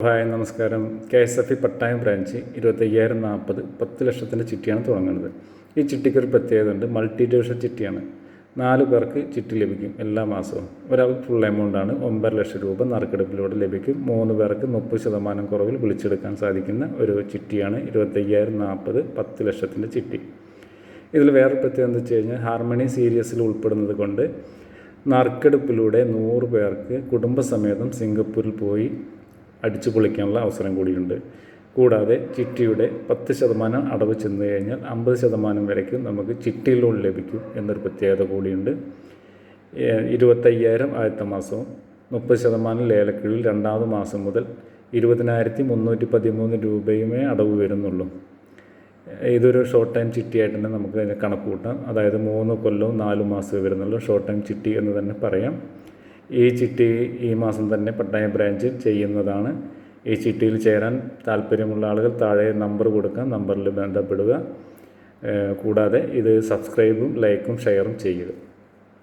Hi നമസ്കാരം. K S F E പട്ടായം branch ഇരുപത്തയ്യായിരം നാൽപ്പത് പത്ത് ലക്ഷത്തിന്റെ ചിട്ടിയാണ് തുടങ്ങുന്നത്. ഈ ചിട്ടിക്ക് ഒരു പ്രത്യേകത ഉണ്ട് മൾട്ടി ഡിവിഷൻ ചിട്ടിയാണ്. നാല് പേർക്ക് ചിട്ടി ലഭിക്കും എല്ലാ മാസവും. ഒരാൾ ഫുൾ എമൗണ്ടാണ് ഒമ്പത് ലക്ഷം രൂപ നറുക്കെടുപ്പിലൂടെ ലഭിക്കും. മൂന്ന് പേർക്ക് മുപ്പത് ശതമാനം കുറവിൽ വിളിച്ചെടുക്കാൻ സാധിക്കുന്ന ഒരു ചിട്ടിയാണ് ഇരുപത്തയ്യായിരം നാൽപ്പത് പത്ത് ലക്ഷത്തിന്റെ ചിട്ടി. ഇതിൽ വേറെ പ്രത്യേകത എന്താ വെച്ച് കഴിഞ്ഞാൽ ഹാർമണി സീരിയസിൽ ഉൾപ്പെടുന്നത് കൊണ്ട് നറുക്കെടുപ്പിലൂടെ നൂറ് പേർക്ക് കുടുംബസമേതം സിംഗപ്പൂരിൽ പോയി അടിച്ചു പൊളിക്കാനുള്ള അവസരം കൂടിയുണ്ട്. കൂടാതെ ചിട്ടിയുടെ പത്ത് ശതമാനം അടവ് ചെന്ന് കഴിഞ്ഞാൽ അമ്പത് ശതമാനം വരയ്ക്കും നമുക്ക് ചിട്ടി ലോൺ ലഭിക്കും എന്നൊരു പ്രത്യേകത കൂടിയുണ്ട്. ഇരുപത്തയ്യായിരം ആദ്യത്തെ മാസവും മുപ്പത് ശതമാനം ലേലക്കിഴിൽ രണ്ടാമത് മാസം മുതൽ ഇരുപതിനായിരത്തി മുന്നൂറ്റി പതിമൂന്ന് രൂപയുമേ അടവ് വരുന്നുള്ളൂ. ഇതൊരു ഷോർട്ട് ടൈം ചിട്ടിയായിട്ട് തന്നെ നമുക്ക് അതിനെ കണക്ക് കൂട്ടാം അതായത് മൂന്ന് കൊല്ലവും നാല് മാസമേ വരുന്നുള്ളൂ. ഷോർട്ട് ടൈം ചിട്ടി എന്ന് തന്നെ പറയാം. ഈ ചിട്ടി ഈ മാസം തന്നെ പട്ടായം ബ്രാഞ്ചിൽ ചെയ്യുന്നതാണ്. ഈ ചിട്ടിയിൽ ചേരാൻ താല്പര്യമുള്ള ആളുകൾ താഴെ നമ്പർ കൊടുക്കുക നമ്പറിൽ ബന്ധപ്പെടുക. കൂടാതെ ഇത് സബ്സ്ക്രൈബും ലൈക്കും ഷെയറും ചെയ്യുക.